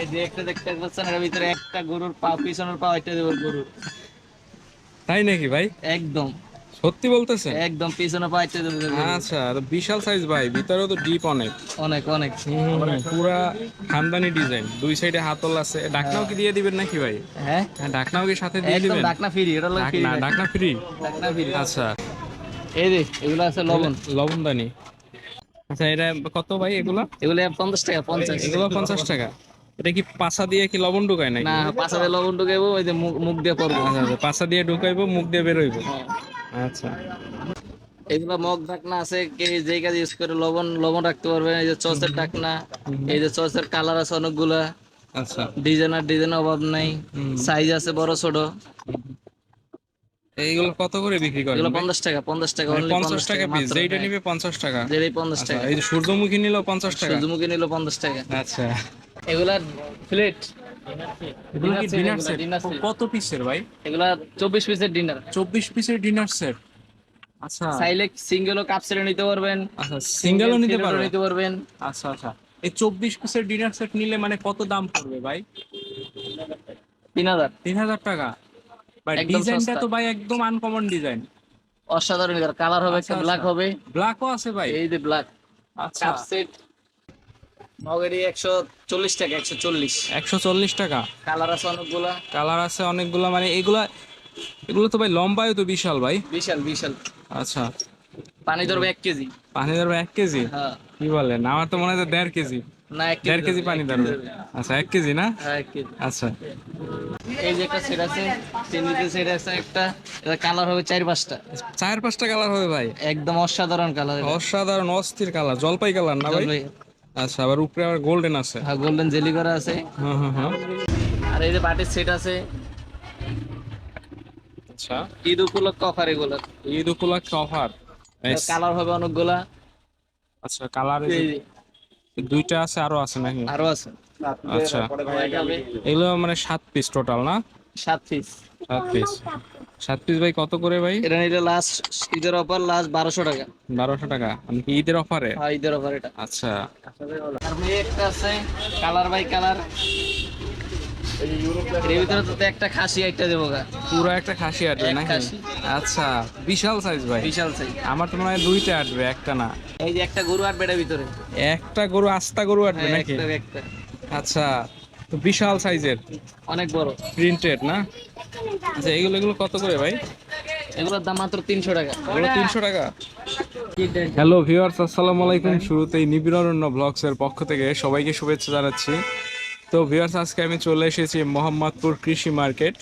এই যে একটা দেখতে পাচ্ছেন এর ভিতরে একটা গরুর পা পিছনের পা একটা দেবো গরুর। তাই নাকি ভাই? একদম। সত্যি বলতেছেন? একদম পিছনের পা একটা দেবো আচ্ছা বিশাল সাইজ ভাই তো ডিপ অনেক। অনেক অনেক। পুরা খানদানি ডিজাইন দুই সাইডে হাতল আছে। ডাকনাও কি দিয়ে দিবেন নাকি ভাই? হ্যাঁ? হ্যাঁ ডাকনাও কি সাথে দিয়ে দিবেন? ডাকনা ফ্রি এটা ফ্রি ডাকনা ডাকনা ফ্রি ডাকনা ফ্রি আচ্ছা। এই এগুলো আছে লবণ। লবণদানি আচ্ছা এটা কত ভাই এগুলো? এগুলো পঞ্চাশ টাকা পঞ্চাশ। এগুলো পঞ্চাশ টাকা। এটা কি পাশা দিয়ে কি লবণ ঢুকায় নাকি? না পাঁচাতে লবণ ঢুকাইবো ওই যে মুখ দিয়ে করব আচ্ছা আচ্ছা পাশা দিয়ে ঢুকাইবো মুখ দিয়ে বেরোইবো। আচ্ছা। এগুলো মগ ঢাকনা আছে কে যে কাজ ইউজ করে লবণ লবণ রাখতে পারবে। এই যে চসের ঢাকনা এই যে চসের কালার আছে অনেকগুলা। আচ্ছা। ডিজাইন আর ডিজাইন অভাব নাই। সাইজ আছে বড় ছোট। এইগুলো কত করে বিক্রি করেন এগুলো ভাই? পঞ্চাশ টাকা পঞ্চাশ টাকা মানে only পঞ্চাশ টাকা পিস মাত্র, যেইটা হ্যাঁ। নিবে পঞ্চাশ টাকা। যেটাই পঞ্চাশ আচ্ছা, টাকা। এই সূর্যমুখী নিলেও পঞ্চাশ টাকা? সূর্যমুখী নিল পঞ্চাশ টাকা। আচ্ছা। এগুলা প্লেট এগুলো কি ডিনার সেট। কত পিসের ভাই? এগুলা চব্বিশ পিসের ডিনার চব্বিশ পিসের ডিনার সেট আচ্ছা। চাইলে সিঙ্গেলও কাপ সেটে নিতে পারবেন। আচ্ছা সিঙ্গেলও নিতে single পারবে নিতে পারবেন। আচ্ছা আচ্ছা। এই চব্বিশ পিসের ডিনার সেট নিলে মানে কত দাম পড়বে ভাই? তিন হাজার। তিন হাজার টাকা? ভাই ডিজাইনটা তো ভাই একদম আনকমন ডিজাইন অসাধারণ কালার হবে একটা আচ্ছা, ব্ল্যাক আচ্ছা। হবে। ব্ল্যাকও আছে ভাই। এই যে ব্ল্যাক আচ্ছা। কাপ সেট মগেরই একশো চল্লিশ টাকা একশো চল্লিশ। একশো চল্লিশ টাকা। কালার আছে অনেকগুলা। কালার আছে অনেকগুলো মানে এগুলা এগুলো তো ভাই লম্বায়ও তো বিশাল ভাই। বিশাল বিশাল। আচ্ছা। পানি ধরবে এক কেজি। পানি ধরবে এক কেজি? হ্যাঁ। কি বলেন? আমার তো মনে হয় দেড় কেজি। না এক দেড় কেজি পানি ধরবে আচ্ছা এক কেজি না? হ্যাঁ আচ্ছা। এই যে একটা সেট আছে চিনিতে সেট আছে একটা এটা কালার হবে চার পাঁচটা। চার পাঁচটা কালার হবে ভাই। একদম অসাধারণ কালার অসাধারণ অস্থির কালার জলপাই কালার না ভাই? আচ্ছা আবার উপরে আবার গোল্ডেন আছে। হ্যাঁ গোল্ডেন জেলি করা আছে। হ্যাঁ হ্যাঁ হ্যাঁ। আর এই যে বাটির সেট আছে। আচ্ছা। ঈদ উপলক্ষে অফার এগুলো। ঈদ উপলক্ষে অফার। কালার হবে অনেকগুলা। আচ্ছা কালার এই দুইটা আছে আরও আছে নাকি? আরও আছে। আচ্ছা। এগুলো মানে সাত পিস টোটাল না? সাত পিস সাত পিস সাত পিস ভাই কত করে ভাই? এটা নিলে লাস্ট ঈদের অফার লাস্ট বারোশো টাকা। বারোশো টাকা। আমি কি ঈদের অফারে হ্যাঁ ঈদের অফার এটা। আচ্ছা। তারপরে একটা আছে কালার বাই কালারের ভিতরে তো একটা খাসি একটা দেবো গা। পুরো একটা খাসি নাকি? আচ্ছা বিশাল সাইজ ভাই। বিশাল সাইজ আমার তো মনে হয় দুইটা আটবে একটা না। এই যে একটা গরু বেটার ভিতরে। একটা গরু আস্তা গরু আটবে হ্যাঁ, নাকি? একটা আচ্ছা তো বিশাল সাইজের অনেক বড়। প্রিন্টেড না? আচ্ছা এগুলো এগুলো কত করে ভাই? এগুলোর দাম মাত্র তিনশো টাকা। এগুলো তিনশো টাকা? হ্যালো ভিউয়ার্স আসসালামু আলাইকুম। শুরুতেই নিবিড়রণ্য ব্লগস এর পক্ষ থেকে সবাইকে শুভেচ্ছা জানাচ্ছি। তো ভিউয়ার্স আজকে আমি চলে এসেছি মোহাম্মদপুর কৃষি মার্কেট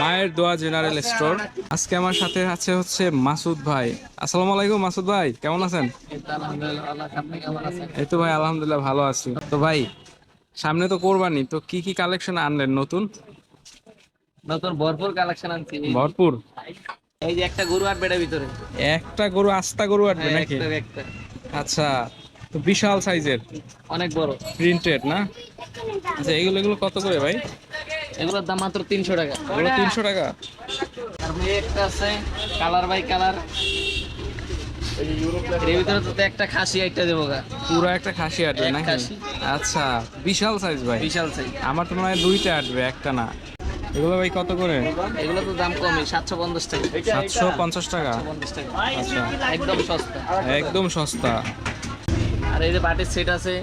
মায়ের দোয়া জেনারেল স্টোর। আজকে আমার সাথে আছে হচ্ছে মাসুদ ভাই। আসসালামু আলাইকুম মাসুদ ভাই কেমন আছেন? এই তো ভাই আলহামদুলিল্লাহ ভালো আছি। তো ভাই সামনে তো কোরবানি তো কি কি কালেকশন আনলেন নতুন? নতুন ভরপুর কালেকশন আনছি। ভরপুর? এই যে একটা গরু আর বেটার ভিতরে। একটা গরু আস্তা গরু আটবে হ্যাঁ, নাকি? একটা আচ্ছা তো বিশাল সাইজের? অনেক বড়। প্রিন্টেড না? আচ্ছা এগুলো এগুলো কত করে ভাই? এগুলোর দাম মাত্র তিনশো টাকা। এগুলো তিনশো টাকা? তারপরে একটা আছে কালার বাই কালারের ভিতরে তো একটা খাসি একটা দেবো গা। পুরো একটা খাসি আটবে নাকি। আচ্ছা বিশাল সাইজ ভাই। বিশাল সাইজ আমার তো মনে হয় দুইটা আটবে একটা না। এগুলো ভাই কত করে? এগুলো তো দাম কমই সাতশো পঞ্চাশ টাকা। সাতশো পঞ্চাশ টাকা? আচ্ছা। একদম সস্তা। একদম সস্তা। আর এই যে বাটির সেট আছে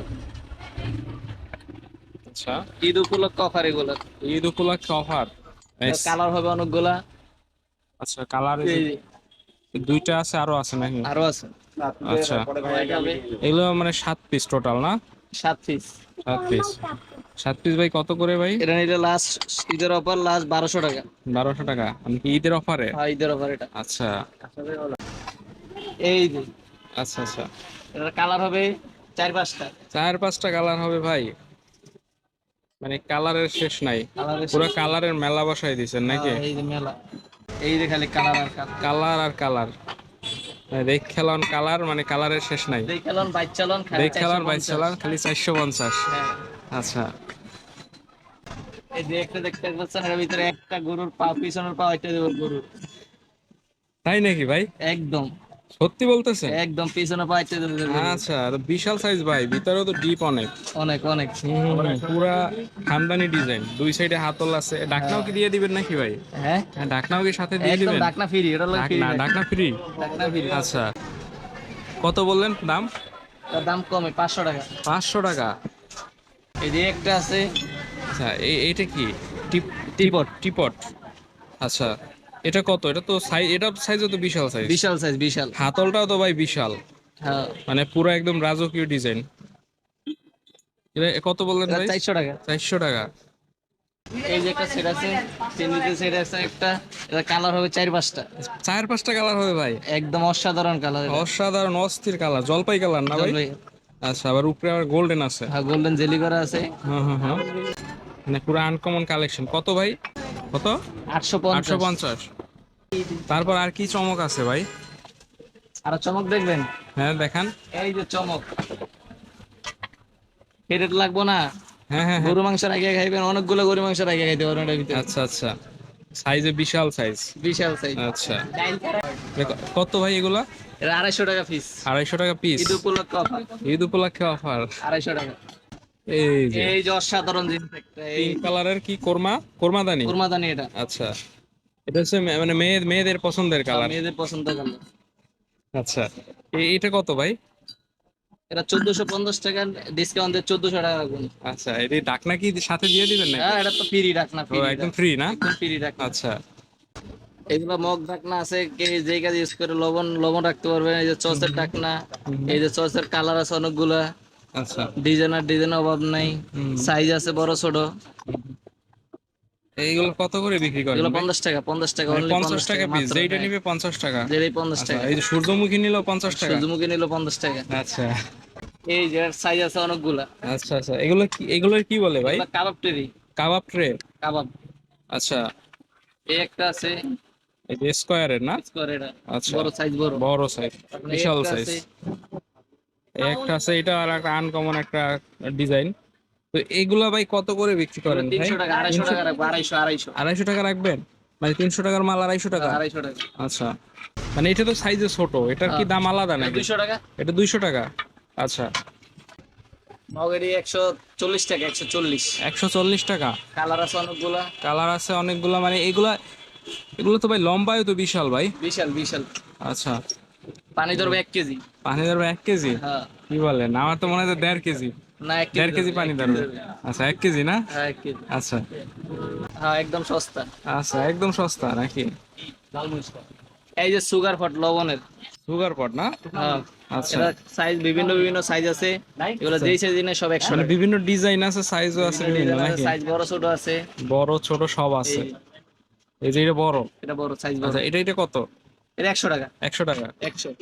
আচ্ছা। ঈদ উপলক্ষে অফার এগুলো। ঈদ উপলক্ষে অফার। কালার হবে অনেকগুলা। আচ্ছা কালার দুইটা আছে আরও আছে নাকি? আরও আছে। আচ্ছা। এগুলো মানে সাত পিস টোটাল না? সাত পিস। সাত পিস। সাত পিস ভাই কত করে ভাই? এটা নিলে লাস্ট ঈদের অফার লাস্ট বারোশো টাকা। বারোশো টাকা। আমি কি ঈদের অফারে হ্যাঁ ঈদের অফার এটা। আচ্ছা। এই যে। আচ্ছা আচ্ছা। এটার কালার হবে চার পাঁচটা। চার পাঁচটা কালার হবে ভাই। মানে কালারের শেষ নাই। পুরো কালারের মেলা বসাই নাকি হ্যাঁ, এই যে মেলা। এই যে খালি কালার আর কালার কালার আর কালার দেখ খেলন কালার মানে কালারের শেষ নাই। দেখ খেলন বাইক চালন খালি দেখ খেলন 450 চালান খালি চারশো পঞ্চাশ। হ্যাঁ। আচ্ছা। এই যে একটা দেখতে পাচ্ছেন এর ভিতরে একটা গরুর পা পিছনের পা একটা দেবো গরুর তাই নাকি ভাই? একদম। সত্যি বলতেছেন? একদম পিছনে পাইতে আচ্ছা তো বিশাল সাইজ ভাই ভিতরেও তো ডিপ অনেক। অনেক অনেক। পুরা খানদানি ডিজাইন দুই সাইডে হাতল আছে। ঢাকনাও কি দিয়ে দিবেন নাকি ভাই? হ্যাঁ? হ্যাঁ, ঢাকনাও কি সাথে দিয়ে একদম দিবেন? ডাকনা ফ্রি এটা ফ্রি ঢাকনা ঢাকনা ফ্রি ডাকনা ফ্রি আচ্ছা। কত বললেন দাম? তার দাম কমে পাঁচশো টাকা। পাঁচশো টাকা। এই যে একটা আছে। আচ্ছা এইটা কি? Tip teapot teapot. আচ্ছা এটা কত? এটা তো সাইজ এটা সাইজও তো বিশাল সাইজ। বিশাল সাইজ বিশাল। হাতলটাও তো ভাই বিশাল। হ্যাঁ। মানে পুরো একদম রাজকীয় ডিজাইন। এটা কত বললেন ভাই? চারশো টাকা। চারশো টাকা। এই যে একটা সেট আছে চিনিতে সেট আছে একটা। এটা কালার হবে চার পাঁচটা। চার পাঁচটা কালার হবে ভাই। একদম অসাধারণ কালার অসাধারণ অস্থির কালার জলপাই কালার না ভাই? আচ্ছা আবার উপরে আবার গোল্ডেন আছে। হ্যাঁ গোল্ডেন জেলি করা আছে। হ্যাঁ হ্যাঁ হ্যাঁ। মানে পুরো আনকমন কালেকশন কত ভাই? কত? আটশো পঞ্চাশ। তারপর আর কি চমক আছে ভাই? আর চমক দেখবেন? হ্যাঁ দেখান। এই যে চমক। হেডেট লাগবো না। হ্যাঁ হ্যাঁ হ্যাঁ। গরু মাংসের আগে খাইবেন অনেকগুলো গরু মাংসের আগে খাইতে পারবেন এটার ভিতরে। আচ্ছা আচ্ছা। সাইজে বিশাল সাইজ। বিশাল সাইজ। আচ্ছা। কত ভাই এগুলা? এটা আড়াইশো টাকা পিস আড়াইশো টাকা পিস ঈদ উপলক্ষে offer, ঈদ উপলক্ষে অফার আড়াইশো টাকা। এই যে। এই যে অসাধারণ জিনিস একটা এই কালারের কি? কোরমা? কোরমা দানি এটা। আচ্ছা। এটা হচ্ছে মানে মেয়ে মেয়েদের পছন্দের কালার মেয়েদের পছন্দ কালার আচ্ছা। এটা কত ভাই? এটা চোদ্দশো পঞ্চাশ টাকা ডিসকাউন্ট দিয়ে চোদ্দশো টাকা রাখবেন আচ্ছা এটা ডাকনা কি সাথে দিয়ে দিবেন না হ্যাঁ এটা তো ফ্রি ও ফ্রি একদম ফ্রি না? একদম ফ্রি রাখনা আচ্ছা। এগুলো মগ ঢাকনা আছে কে যেই কাজ ইউজ করে লবণ লবণ রাখতে পারবেন এই যে চসের ঢাকনা এই যে চসের কালার আছে অনেকগুলা। আচ্ছা। ডিজাইন আর ডিজাইন অভাব নাই সাইজ আছে বড় ছোট। এইগুলো কত করে বিক্রি করেন এগুলো ভাই? পঞ্চাশ টাকা পঞ্চাশ টাকা মানে only পঞ্চাশ টাকা পিস মাত্র, হ্যাঁ। নিবে পঞ্চাশ টাকা। যেটাই পঞ্চাশ আচ্ছা টাকা। এই যে সূর্যমুখী নিল পঞ্চাশ টাকা। সূর্যমুখী নিল পঞ্চাশ টাকা। আচ্ছা। এই যে সাইজ আছে অনেকগুলা। আচ্ছা আচ্ছা। এগুলো কি এগুলো কি বলে ভাই? কাবাব টেরি। কাবাব ট্রে? কাবাব। আচ্ছা। এই একটা আছে। এই যে স্কোয়ারের না? স্কোয়ার এটা আচ্ছা। বড় সাইজ বড়। বড় সাইজ বিশাল সাইজ একটা আছে এটা আর একটা আনকমন একটা ডিজাইন তো এগুলা ভাই কত করে বিক্রি করেন তিনশো টাকা আড়াইশো টাকা রাখব আড়াইশো আড়াইশো। আড়াইশো টাকা রাখবেন? মানে তিনশো টাকার মাল আড়াইশো টাকা? আড়াইশো টাকা। আচ্ছা। মানে এটা তো সাইজে ছোট এটার কি দাম আলাদা নাকি? দুইশো টাকা। এটা দুইশো টাকা? আচ্ছা। মগেরি একশো চল্লিশ টাকা একশো চল্লিশ। একশো চল্লিশ টাকা? কালার আছে অনেকগুলা। কালার আছে অনেকগুলা মানে এগুলা এগুলো তো ভাই লম্বায় তো বিশাল ভাই। বিশাল বিশাল। আচ্ছা। পানি ধরবে এক কেজি। পানি ধরবে এক কেজি? হ্যাঁ। কি বলেন? আমার তো মনে হয় দেড় কেজি। না কেজি পানি ধরবে আচ্ছা কেজি না? হ্যাঁ কেজি। আচ্ছা। হ্যাঁ একদম সস্তা। আচ্ছা একদম সস্তা নাকি? এই যে সুগার ফট লবণের। সুগার পট না? হ্যাঁ আচ্ছা। সাইজ বিভিন্ন বিভিন্ন সাইজ আছে। এগুলো যেই সব মানে বিভিন্ন ডিজাইন আছে সাইজও আছে বিভিন্ন নাকি? সাইজ বড় ছোট আছে। বড় ছোট সব আছে। এই- যে এটা বড়? এটা বড় সাইজ বড়। আচ্ছা এটা এটা কত? এটা একশো টাকা। একশো টাকা। একশো।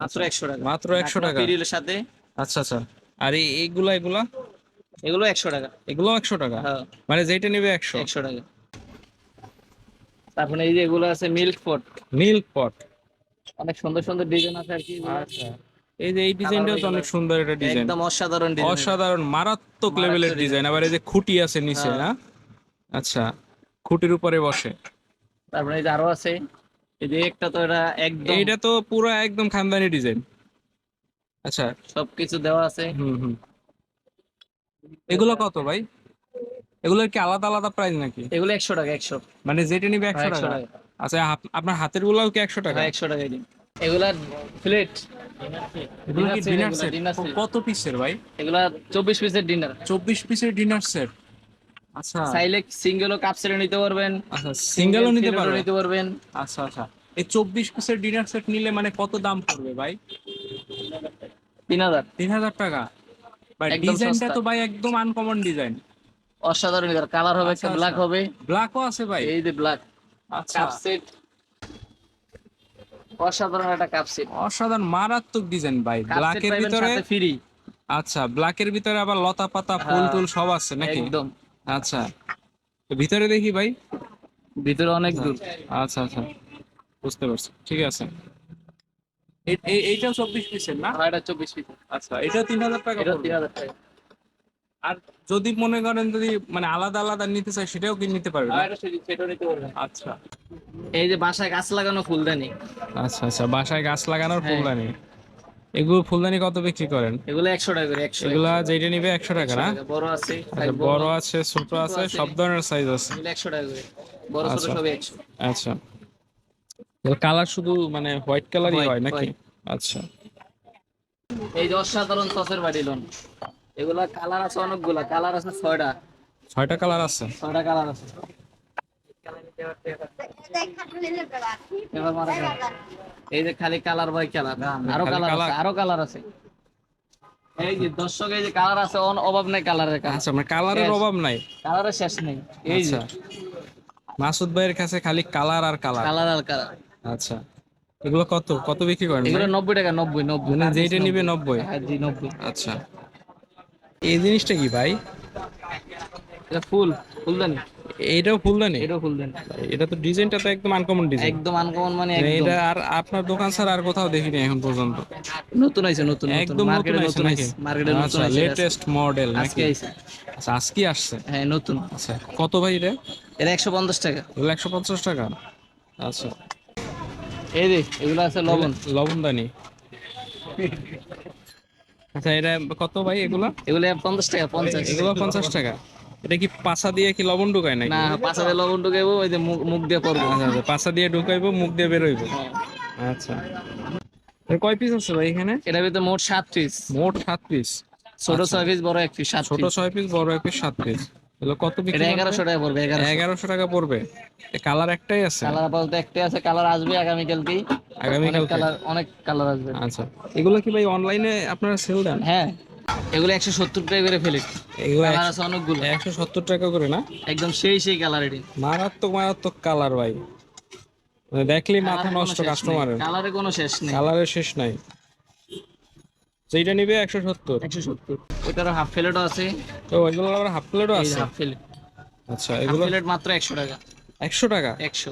মাত্র একশো টাকা। মাত্র একশো টাকা। পিরিলের সাথে। আচ্ছা আচ্ছা। আর এই এইগুলা এগুলা? এগুলো একশো টাকা। এগুলো একশো টাকা? হ্যাঁ। মানে যেটা নেবে একশো? একশো টাকা। তারপরে এই যে এগুলো আছে মিল্ক পট। মিল্ক পট। অনেক সুন্দর সুন্দর ডিজাইন আছে আর কি। আচ্ছা। এই যে এই ডিজাইনটাও তো অনেক সুন্দর একটা ডিজাইন। একদম অসাধারণ ডিজাইন। অসাধারণ মারাত্মক লেভেলের ডিজাইন। আবার এই যে খুঁটি আছে নিচে না? আচ্ছা খুঁটির উপরে বসে। তারপরে এই যে আরও আছে। এই যে একটা তো এটা একদম এইটা তো পুরো একদম খানদানি ডিজাইন। আচ্ছা। সবকিছু দেওয়া আছে। হুম হুম। এগুলো কত ভাই? এগুলোর কি আলাদা আলাদা প্রাইস নাকি? এগুলো একশো টাকা একশো। মানে যেটা নিবে একশো টাকা? আচ্ছা আপনার হাতের গুলাও কি একশো টাকা? হ্যাঁ একশো টাকা দিন। এগুলা প্লেট এগুলো কি ডিনার সেট কত পিসের ভাই? এগুলা চব্বিশ পিসের ডিনার চব্বিশ পিসের ডিনার সেট আচ্ছা। চাইলে সিঙ্গেলও কাপ সেটে নিতে পারবেন। আচ্ছা সিঙ্গেলও নিতে single পারবে নিতে পারবেন। আচ্ছা আচ্ছা। এই চব্বিশ পিসের ডিনার সেট নিলে মানে কত দাম পড়বে ভাই? তিন হাজার। তিন হাজার টাকা। ভাই একদম ডিজাইনটা সস্তা। তো ভাই একদম আনকমন ডিজাইন অসাধারণ কালার হবে আচ্ছা, একটা ব্ল্যাক আচ্ছা। হবে। ব্ল্যাকও আছে ভাই। এই যে ব্ল্যাক আচ্ছা। কাপ সেট অসাধারণ একটা কাপ সেট অসাধারণ মারাত্মক ডিজাইন ভাই। কাপ সেট ব্ল্যাকের পাইবেন ভিতরে সাথে ফ্রি আচ্ছা ব্ল্যাকের ভিতরে আবার লতা পাতা ফুল হ্যাঁ, টুল সব আছে নাকি? একদম। আচ্ছা। তো ভিতরে দেখি ভাই। ভিতরে অনেক দূর। আচ্ছা আচ্ছা। বুঝতে পারছি। ঠিক আছে। এইটাও চব্বিশ পিসের না? এটা চব্বিশ পিস আচ্ছা এটা তিন হাজার টাকা এটা তিন হাজার টাকা। আর যদি মনে করেন যদি মানে আলাদা আলাদা নিতে চাই সেটাও কি নিতে সেটাও নিতে পারবেন আচ্ছা। এই যে বাসায় গাছ লাগানো ফুলদানি। আচ্ছা আচ্ছা বাসায় গাছ লাগানোর হ্যাঁ। ফুলদানি। এগুলো ফুলদানি কত বিক্রি করেন? এগুলো একশো টাকা করে একশো এগুলা যেটা নিবে একশো টাকা না? বড় আছে আচ্ছা বড় আছে ছোট আছে। সব ধরনের সাইজ আছে। একশো টাকা করে বড় ছোট আচ্ছা। সবই একশো। আচ্ছা। কালার শুধু মানে হোয়াইট কালারই হয় নাকি? আচ্ছা। এই যে অসাধারণ সসের বাড়ি লোন এগুলা কালার আছে অনেকগুলা কালার আছে ছয়টা। ছয়টা কালার আছে? ছয়টা কালার আছে। এই যে খালি কালার বাই কালার আরও কালার আছে আরও কালার আছে। এই যে দর্শক এই যে কালার আছে অভাব নাই কালারের আচ্ছা মানে কালারের অভাব নাই? কালারের শেষ নেই। এই যে। আচ্ছা। মাসুদ ভাইয়ের কাছে খালি কালার আর কালার কালার আর কালার আচ্ছা। এগুলো কত? কত বিক্রি করেন এগুলো? নব্বই টাকা নব্বই নব্বই। মানে যেটা নিবে নব্বই। হ্যাঁ জি নব্বই। আচ্ছা। এই জিনিসটা কি ভাই? এটা ফুল ফুলদানি। এইটাও ফুলদানি? এটাও ফুলদানি। এটা তো ডিজাইনটা তো একদম আনকমন ডিজাইন একদম আনকমন মানে একদম। এটা আর আপনার দোকান ছাড়া আর কোথাও দেখিনি এখন পর্যন্ত। নতুন আইছে নতুন একদম মার্কেটে নতুন আইছে মার্কেটে নতুন আইছে লেটেস্ট মডেল আজকে আইছে আচ্ছা আজকে আসছে? হ্যাঁ নতুন। আচ্ছা কত ভাই এটা? একশো পঞ্চাশ টাকা। এগুলো একশো পঞ্চাশ টাকা? আচ্ছা। এই যে এগুলো আছে লবণ। লবণদানি আচ্ছা এটা কত ভাই এগুলো? এগুলো পঞ্চাশ টাকা পঞ্চাশ। এগুলো পঞ্চাশ টাকা। এটা কি পাছা দিয়ে কি লবণ ঢুকায় নাকি? না পাঁচা দিয়ে লবণ ঢুকাইবো ওই যে মুখ দিয়ে পড়ব আচ্ছা আচ্ছা পাছা দিয়ে ঢুকাইবো মুখ দিয়ে বেরোইবো। আচ্ছা। এর কয় পিস আছে ভাই এখানে? এটার ভিতরে মোট সাত পিস মোট সাত পিস ছোট ছয় পিস বড় এক পিস ছোট ছয় পিস বড় এক পিস সাত পিস এগুলো কত বিক্রি এটা এগারোশো টাকা পড়বে এগারো এগারোশো টাকা পড়বে। কালার একটাই আছে? কালার আপাতত একটাই আছে কালার আসবে আগামীকালকেই আগামীকাল অনেক কালার অনেক কালার আসবে। আচ্ছা। এগুলো কি ভাই অনলাইনে আপনারা সেল দেন? হ্যাঁ। এগুলো একশো সত্তর টাকা করে ফেলি এগুলো কালার আছে অনেকগুলো। একশো সত্তর টাকা করে না? একদম সেই সেই কালার এটি। মারাত্মক মারাত্মক কালার ভাই। মানে দেখলেই মাথা নষ্ট কাস্টমারের কালারে কোনো শেষ নেই। কালারের শেষ নাই। যেটা নিবে একশো সত্তর। একশো সত্তর। ওইটার হাফ প্লেটও আছে। তো এগুলো আবার হাফ প্লেটও আছে? হাফ প্লেট আচ্ছা এগুলো প্লেট মাত্র একশো টাকা। একশো টাকা? একশো।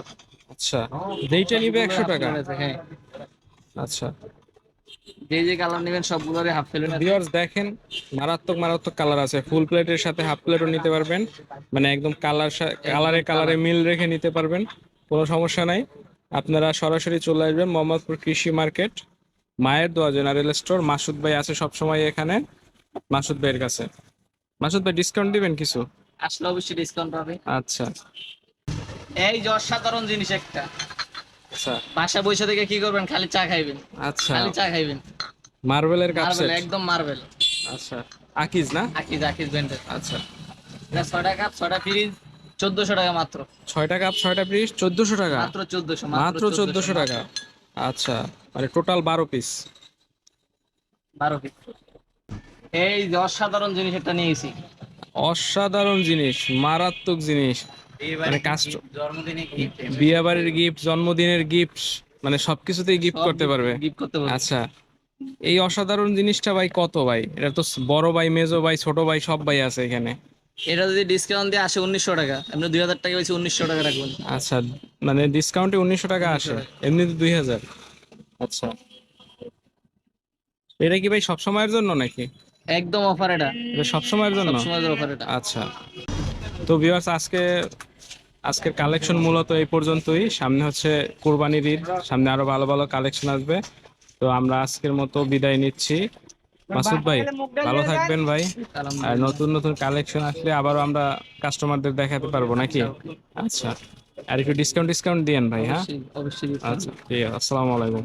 আচ্ছা যেইটা নিবে একশো টাকা। হ্যাঁ। আচ্ছা। যে যে কালার নেবেন সবগুলোরই হাফ প্লেট ভিউয়ার্স দেখেন মারাত্মক মারাত্মক কালার আছে। ফুল প্লেটের সাথে হাফ প্লেটও নিতে পারবেন। মানে একদম কালার কালারে কালারে মিল রেখে নিতে পারবেন। কোনো সমস্যা নাই। আপনারা সরাসরি চলে আসবেন মোহাম্মদপুর কৃষি মার্কেট। মায়ের দোয়া জেনারেল স্টোর মাসুদ ভাই আছে সবসময় এখানে। মাসুদ ভাইয়ের কাছে। মাসুদ ভাই ডিসকাউন্ট দিবেন কিছু? আসলে অবশ্যই ডিসকাউন্ট পাবে আচ্ছা। এই যে অসাধারণ জিনিস একটা। আচ্ছা। বাসা বসে থেকে কি করবেন? খালি চা খাইবেন। আচ্ছা। খালি চা খাইবেন। মার্বেলের কাপ সেট একদম মার্বেল। আচ্ছা। আকিজ না? আকিজ আকিজ ব্র্যান্ডের। আচ্ছা। এটা ছয়টা কাপ ছয়টা ফ্রিজ চোদ্দশো টাকা মাত্র। ছয়টা কাপ ছয়টা পিস চোদ্দশো টাকা? মাত্র চোদ্দশো মাত্র চোদ্দশো টাকা। আচ্ছা মানে টোটাল বারো পিস বারো পিস এই যে অসাধারণ জিনিস একটা নিয়েছি। অসাধারণ জিনিস মারাত্মক জিনিস। মানে কাস্ট- বিয়ে বাড়ির গিফট জন্মদিনের গিফট মানে সবকিছুতেই গিফট করতে পারবে। আচ্ছা এই অসাধারণ জিনিসটা ভাই কত ভাই? এটা তো বড় ভাই মেজো ভাই ছোট ভাই সব ভাই আছে এখানে। এটা যদি ডিসকাউন্ট দিয়ে আসে উনিশশো টাকা এমনি দুই হাজার টাকা হয়েছে উনিশশো টাকা রাখবেন। আচ্ছা মানে ডিসকাউন্টে উনিশশো টাকা আসে এমনিতে দুই হাজার। আচ্ছা। এটা কি ভাই সব সময়ের জন্য নাকি? একদম অফার এটা। এটা সব সময়ের জন্য সবসময় অফার এটা। আচ্ছা। তো ভিউয়ার্স আজকে আজকের কালেকশন মূলত এই পর্যন্তই। সামনে হচ্ছে কোরবানির ঈদ সামনে আরও ভালো ভালো কালেকশন আসবে। তো আমরা আজকের মতো বিদায় নিচ্ছি। মাসুদ ভাই ভালো থাকবেন ভাই। আর নতুন নতুন কালেকশন আসলে আবারও আমরা কাস্টমারদের দেখাতে পারব নাকি? আচ্ছা আর একটু ডিসকাউন্ট ডিসকাউন্ট দিয়েন ভাই হ্যাঁ? অবশ্যই আচ্ছা ঠিক আছে আসসালামু আলাইকুম।